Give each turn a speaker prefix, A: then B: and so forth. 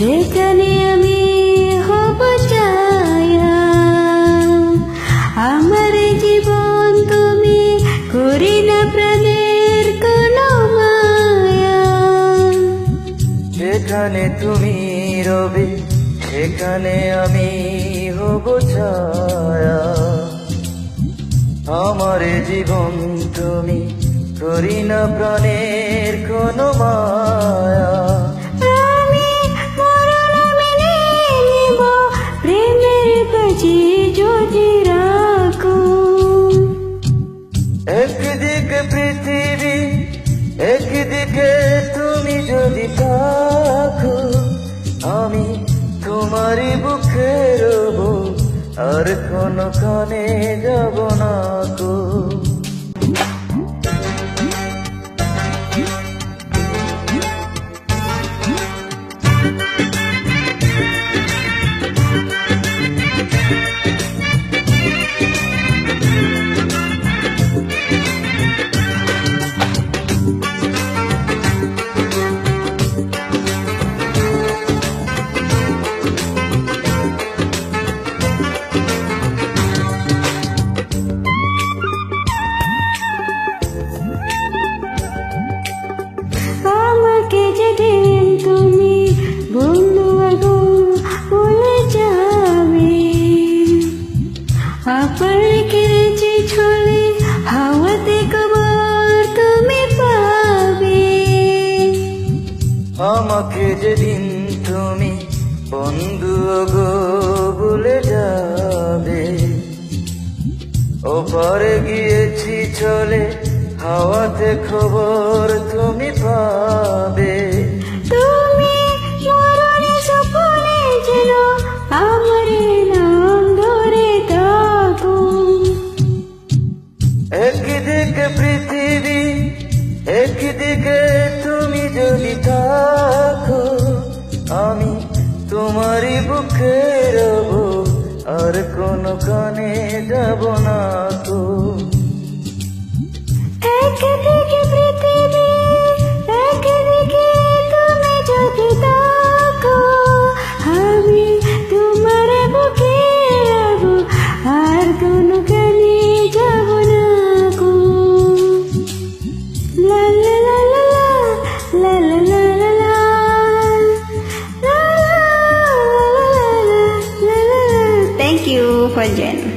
A: সেখানে আমি হব ছায়া, আমার জীবন তুমি করি না প্রাণের কোনো মায়া।
B: যেখানে তুমি রবে, সেখানে আমি হব ছায়া। আমার জীবন তুমি করি না প্রাণের কোনো মায়া। কোনো যাব না
A: আমাকে যেদিন তুমি বন্ধু
B: গো বলে যাবে ওপারে গিয়েছি চলে হাওয়াতে খবর তুমি পাবে। একদিকে তুমি যদি থাকো আমি তোমারই বুকে রব আর কোনো কানে যাব না 快点。